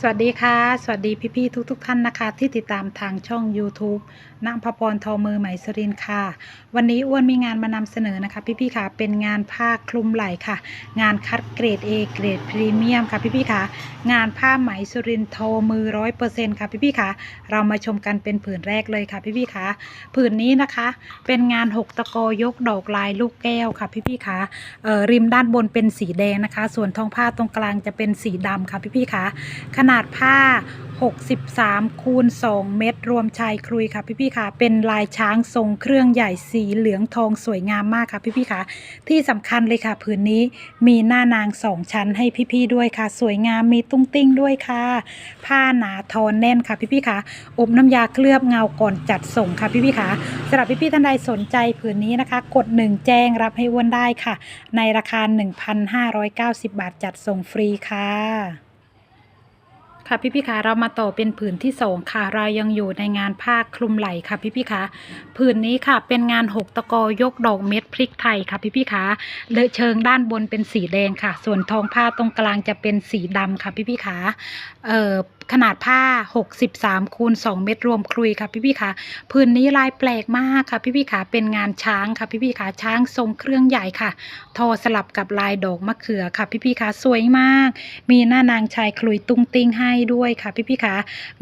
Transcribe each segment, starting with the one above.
สวัสดีค่ะ สวัสดีพี่ๆทุกๆทท่านนะคะ ที่ติดตามทางช่อง YouTube นางพพรทอมือไหมสรินค่ะ วันนี้อ้วนมีงานมานำเสนอนะคะ พี่ๆค่ะ เป็นงานผ้าคลุมไหล่ค่ะ งานคัดเกรด A เกรดพรีเมียมค่ะพี่ๆค่ะ งานผ้าไหมสรินทอมือร้อยเปอร์เซ็นต์ค่ะพี่ๆค่ะ เรามาชมกันเป็นผืนแรกเลยค่ะพี่ๆค่ะ ผืนนี้นะคะ เป็นงานหกตะกอยกดอกลายลูกแก้วค่ะพี่ๆค่ะเอ่อริมด้านบนเป็นสีแดงนะคะ ส่วนท้องผ้าตรงกลางจะเป็นสีดำค่ะพี่ๆค่ะขนาดาดผ้า 63 คูณ 2 เม็ดรวมชายคลุยค่ะพี่ๆค่ะ เป็นลายช้างทรงเครื่องใหญ่สีเหลืองทองสวยงามมากค่ะพี่ๆค่ะ ที่สำคัญเลยค่ะผืนนี้มีหน้านางสองชั้นให้พี่ๆด้วยค่ะ สวยงามมีตุ้งติ้งด้วยค่ะ ผ้าหนาทอนแน่นค่ะพี่ๆค่ะ อบน้ำยาเคลือบเงาก่อนจัดส่งค่ะพี่ๆค่ะสำหรับพี่ๆท่านใดสนใจผืนนี้นะคะ กดหนึ่งแจ้งรับให้อ้วนได้ค่ะ ในราคา 1,590 บาทจัดส่งฟรีค่ะ ค่ะพี่พี่คะเรามาต่อเป็นผืนที่สองค่ะเรายังอยู่ในงานผ้าคลุมไหล่ค่ะพี่พี่คะผืนนี้ค่ะเป็นงานหกตะกอยกดอกเม็ดพริกไทยค่ะพี่พี่คะเลเชิงด้านบนเป็นสีแดงค่ะ ส่วนทองผ้าตรงกลางจะเป็นสีดำค่ะพี่พี่คะเอ่อ ขนาดผ้า 63คูณ2เม็ดรวมคลุยค่ะพี่พี่คะผืนนี้ลายแปลกมากค่ะพี่พี่คะเป็นงานช้างค่ะพี่พี่คะช้างทรงเครื่องใหญ่ค่ะ ทอสลับกับลายดอกมะเขือค่ะพี่พี่คะสวยมาก มีหน้านางชายคลุยตุ้งติ้งให้ด้วยค่ะพี่พี่คะ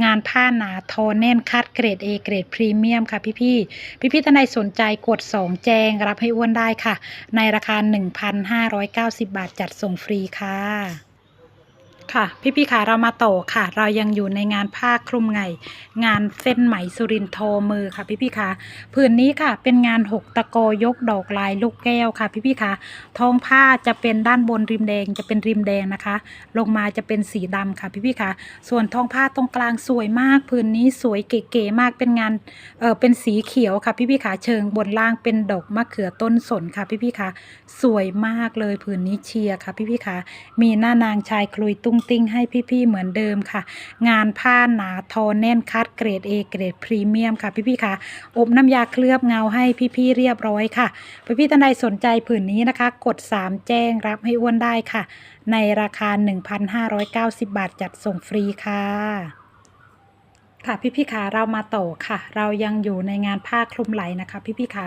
งานผ้าหนาทอแน่นคัดเกรด A เกรดพรีเมียมค่ะพี่พี่พี่พี่ท่านใดสนใจกด 2 แจงรับให้อ้วนได้ค่ะ ในราคา 1,590 บาทจัดส่งฟรีค่ะ ค่ะ พี่พี่ค่ะเรามาต่อค่ะ เรายังอยู่ในงานผ้าคลุมไง งานเส้นไหมสุรินโทมือค่ะ พี่พี่ค่ะผืนนี้ค่ะเป็นงานหกตะโกยกดอกลายลูกแก้วค่ะ พี่พี่ค่ะท้องผ้าจะเป็นด้านบนริมแดงจะเป็นริมแดงนะคะ ลงมาจะเป็นสีดำค่ะ พี่พี่ค่ะ ส่วนท้องผ้าตรงกลางสวยมากผืนนี้สวยเก๋ๆมากเป็นงานเออเป็นสีเขียวค่ะ พี่พี่ค่ะเชิงบนล่างเป็นดอกมะเขือต้นสนค่ะ พี่พี่ค่ะ สวยมากเลยผืนนี้เชียร์ค่ะ พี่พี่ค่ะ มีหน้านางชายคลุยตุ้งติ้งให้พี่ๆเหมือนเดิมค่ะ งานผ้าหนาทอแน่นคัดเกรด A เกรดพรีเมียมค่ะพี่ๆค่ะ อบน้ำยาเคลือบเงาให้พี่ๆเรียบร้อยค่ะ พี่ๆท่านใดสนใจผืนนี้นะคะ กด 3 แจ้งรับให้อ้วนได้ค่ะ ในราคา 1,590 บาทจัดส่งฟรีค่ะ ค่ะพี่พี่ขาเรามาต่อค่ะ เรายังอยู่ในงานผ้าคลุมไหล่นะคะ พี่พี่ขา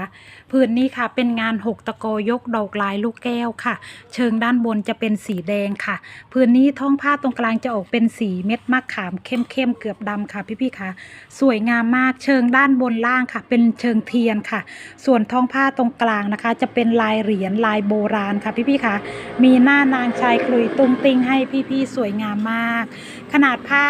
ผืนนี้ค่ะเป็นงานหกตะโกยกดอกลายลูกแก้วค่ะ เชิงด้านบนจะเป็นสีแดงค่ะผืนนี้ท้องผ้าตรงกลางจะออกเป็นสีเม็ดมะขามเข้มเข้มเกือบดำค่ะ พี่พี่ขาสวยงามมากเชิงด้านบนล่างค่ะ เป็นเชิงเทียนค่ะ ส่วนท้องผ้าตรงกลางนะคะ จะเป็นลายเหรียญลายโบราณค่ะ พี่พี่ขามีหน้านางชายคลุยตุ้งติ้งให้พี่ๆสวยงามมาก ขนาดผ้า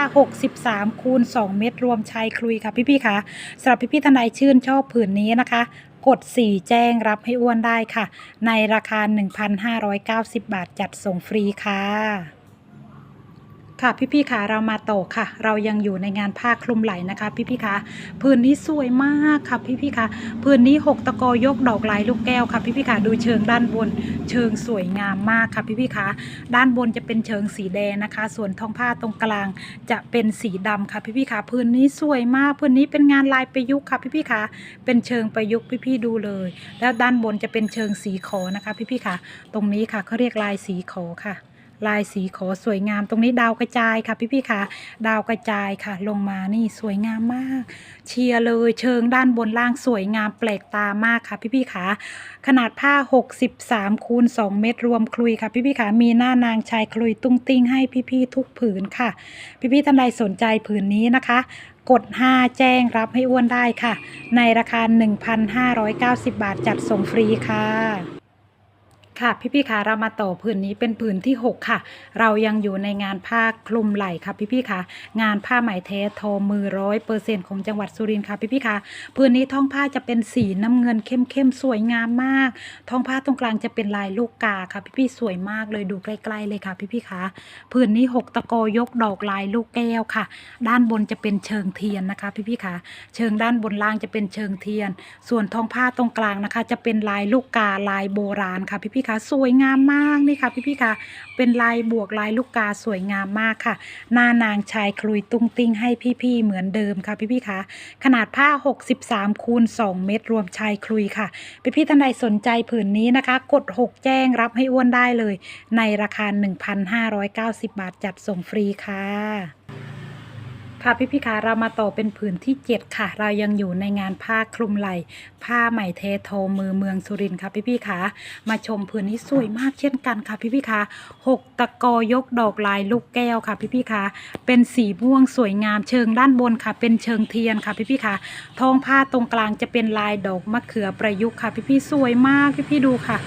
63 คูณ 2 เมตร รวมชายคลุยค่ะพี่ๆคะสำหรับพี่ๆท่านใดชื่นชอบผืนนี้นะคะ กด 4 แจ้งรับให้อ้วนได้ค่ะ ในราคา 1,590 บาทจัดส่งฟรีค่ะ ค่ะพี่ๆค่ะเรามาต่อค่ะ เรายังอยู่ในงานผ้าคลุมไหล่นะคะ พี่ๆค่ะผืนนี้สวยมากค่ะพี่ๆค่ะผืนนี้ 6 ตะกอยกดอกลายลูกแก้วค่ะพี่ๆค่ะดูเชิงด้านบน เชิงสวยงามมากค่ะพี่ๆค่ะด้านบนจะเป็นเชิงสีแดงนะคะ ส่วนท้องผ้าตรงกลางจะเป็นสีดำค่ะพี่ๆค่ะผืนนี้สวยมากผืนนี้เป็นงานลายประยุกต์ค่ะพี่ๆค่ะเป็นเชิงประยุกต์พี่ๆดูเลย แล้วด้านบนจะเป็นเชิงสีขอนะคะ พี่ๆค่ะ ตรงนี้ค่ะเขาเรียกลายสีขอค่ะ ลายสีขอสวยงาม ตรงนี้ดาวกระจายค่ะพี่ๆค่ะ ดาวกระจายค่ะ ลงมานี่สวยงามมาก เชียร์เลยเชิงด้านบนล่างสวยงามแปลกตามากค่ะพี่ๆค่ะ ขนาดผ้า 63คูณ2เม็ดรวมคลุยค่ะพี่ๆค่ะมีหน้านางชายคลุยตุ้งติ้งให้พี่ๆทุกผืนค่ะ พี่ๆท่านใดสนใจผืนนี้นะคะกด 5 แจ้งรับให้อ้วนได้ค่ะ ในราคา 1,590 บาทจัดส่งฟรีค่ะ ค่ะพี่ๆค่ะเรามาต่อผืนนี้เป็นผืนที่ 6 ค่ะ เรายังอยู่ในงานผ้าคลุมไหล่ค่ะพี่ๆค่ะงานผ้าไหมแท้ทอมือร้อยเปอร์เซ็นของจังหวัดสุรินทร์ค่ะพี่ๆค่ะผืนนี้ท้องผ้าจะเป็นสีน้ำเงินเข้มๆสวยงามมาก ท้องผ้าตรงกลางจะเป็นลายลูกกาค่ะพี่ๆสวยมากเลยดูใกล้ๆเลยค่ะพี่ๆค่ะผืนนี้ 6 ตะโกยกดอกลายลูกแก้วค่ะ ด้านบนจะเป็นเชิงเทียนนะคะพี่ๆค่ะเชิงด้านบนล่างจะเป็นเชิงเทียน ส่วนท้องผ้าตรงกลางนะคะ จะเป็นลายลูกกาลายโบราณค่ะพี่ๆค่ะสวยงามมากนี่ค่ะพี่ๆค่ะเป็นลายบวกลายลูกกาสวยงามมากค่ะ หน้านางชายคลุยตุ้งติ้งให้พี่ๆเหมือนเดิมค่ะพี่ๆค่ะขนาดผ้า 63คูณ2เม็ดรวมชายคลุยค่ะพี่ๆท่านใดสนใจผืนนี้นะคะ กด 6 แจ้งรับให้อ้วนได้เลย ในราคา 1,590 บาทจัดส่งฟรีค่ะ ค่ะพี่พี่ๆคะเรามาต่อเป็นผืนที่ 7 ค่ะ เรายังอยู่ในงานผ้าคลุมไหล่ผ้าไหมเทโทมือเมืองสุรินทร์ค่ะพี่พี่ๆคะมาชมผืนนี้สวยมากเช่นกันค่ะพี่พี่ๆคะหกตะกอยกดอกลายลูกแก้วค่ะพี่พี่ๆคะเป็นสีม่วงสวยงามเชิงด้านบนค่ะ เป็นเชิงเทียนค่ะพี่พี่ๆคะท้องผ้าตรงกลางจะเป็นลายดอกมะเขือประยุกต์ค่ะพี่พี่สวยมากพี่พี่ดูค่ะ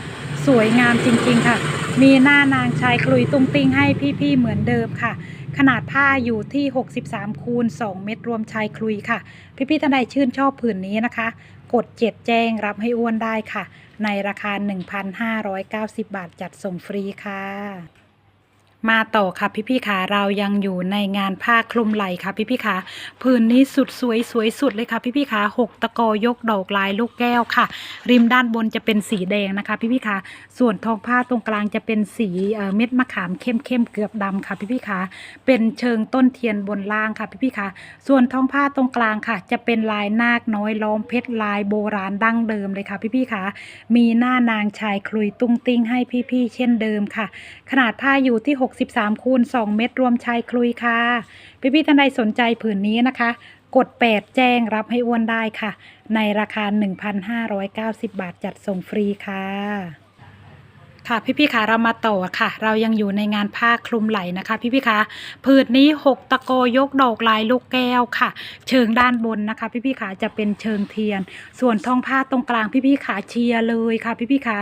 สวยงามจริงๆค่ะ มีหน้านางชายคลุยตุ้งติ้งให้พี่ๆเหมือนเดิมค่ะ ขนาดผ้าอยู่ที่ 63 คูณ 2 เมตรรวมชายคลุยค่ะ พี่ๆท่านใดชื่นชอบผืนนี้นะคะ กดเจ็ดแจ้งรับให้อ้วนได้ค่ะ ในราคา 1,590 บาทจัดส่งฟรีค่ะ มาต่อค่ะพี่ๆค่ะเรายังอยู่ในงานผ้าคลุมไหล่ค่ะพี่ๆค่ะผืนนี้สุดสวยสวยสุดเลยค่ะพี่ๆค่ะหกตะกอยกดอกลายลูกแก้วค่ะ ริมด้านบนจะเป็นสีแดงนะคะ พี่ๆค่ะส่วนทองผ้าตรงกลางจะเป็นสีเเม็ดมะขามเข้มเข้มเกือบดำค่ะพี่ๆค่ะเป็นเชิงต้นเทียนบนล่างค่ะพี่ๆค่ะส่วนท้องผ้าตรงกลางค่ะ จะเป็นลายนาคน้อยล้อมเพชรลายโบราณดั้งเดิมเลยค่ะพี่ๆค่ะมีหน้านางชายคลุยตุ้งติ้งให้พี่ๆเช่นเดิมค่ะ ขนาดผ้าอยู่ที่63คูณ 2 เมตรรวมชายคลุยค่ะ พี่ๆท่านใดสนใจผืนนี้นะคะ กด 8 แจ้งรับให้อ้วนได้ค่ะ ในราคา 1,590 บาทจัดส่งฟรีค่ะค่ะพี่ๆค่ะเรามาต่อค่ะ เรายังอยู่ในงานผ้าคลุมไหล่นะคะ พี่ๆค่ะผืนนี้ 6 ตะโกยกดอกลายลูกแก้วค่ะ เชิงด้านบนนะคะ พี่ๆค่ะจะเป็นเชิงเทียน ส่วนท้องผ้าตรงกลางพี่ๆค่ะเชียร์เลยค่ะ พี่ๆค่ะ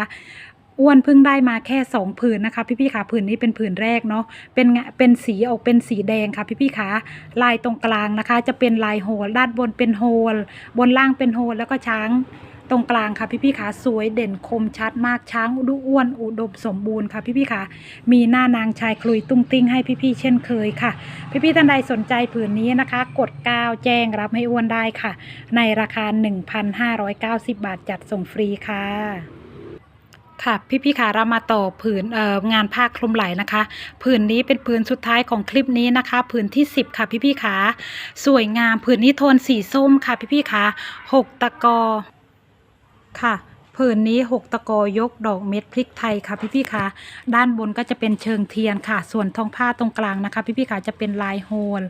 อ้วนเพิ่งได้มาแค่สองผืนนะคะ พี่ๆค่ะผืนนี้เป็นผืนแรกเนาะเป็นงะเป็นสีออกเป็นสีแดงค่ะพี่ๆค่ะลายตรงกลางนะคะ จะเป็นลายโฮลด้านบนเป็นโฮลบนล่างเป็นโฮลแล้วก็ช้างตรงกลางค่ะพี่ๆค่ะสวยเด่นคมชัดมากช้างอุดุอ้วนอุดมสมบูรณ์ค่ะพี่ๆค่ะมีหน้านางชายคลุยตุ้งติ้งให้พี่ๆเช่นเคยค่ะ พี่ๆท่านใดสนใจผืนนี้นะคะ กด9แจ้งรับให้อ้วนได้ค่ะ ในราคา 1,590 บาทจัดส่งฟรีค่ะ ค่ะพี่ๆค่ะเรามาต่อผืนงานผ้าคลุมไหล่นะคะ ผืนนี้เป็นผืนสุดท้ายของคลิปนี้นะคะ ผืนที่ 10 ค่ะพี่ๆค่ะสวยงามผืนนี้โทนสีส้มค่ะพี่ๆค่ะหกตะกอค่ะผืนนี้ 6 ตะกอยกดอกเม็ดพริกไทยค่ะพี่ๆค่ะด้านบนก็จะเป็นเชิงเทียนค่ะ ส่วนทองผ้าตรงกลางนะคะ พี่ๆค่ะจะเป็นลายโฮล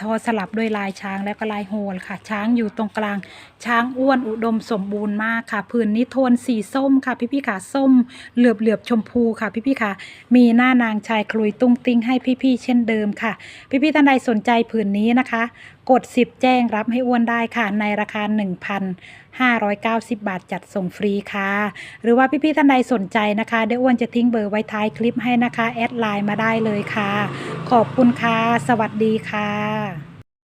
ทอสลับด้วยลายช้างแล้วก็ลายโฮลค่ะ ช้างอยู่ตรงกลาง ช้างอ้วนอุดมสมบูรณ์มากค่ะผืนนี้โทนสีส้มค่ะ พี่พี่ขาส้ม เหลือบเหลือบๆชมพูค่ะ พี่พี่ขามีหน้านางชายคลุยตุ้งติ้งให้พี่พี่เช่นเดิมค่ะ พี่พี่ท่านใดสนใจผืนนี้นะคะ กด 10 แจ้งรับให้อ้วนได้ค่ะ ในราคา 1,590 บาทจัดส่งฟรีค่ะ หรือว่าพี่ๆท่านใดสนใจนะคะเดี๋ยวอ้วนจะทิ้งเบอร์ไว้ท้ายคลิปให้นะคะ แอดไลน์มาได้เลยค่ะ ขอบคุณค่ะ สวัสดีค่ะ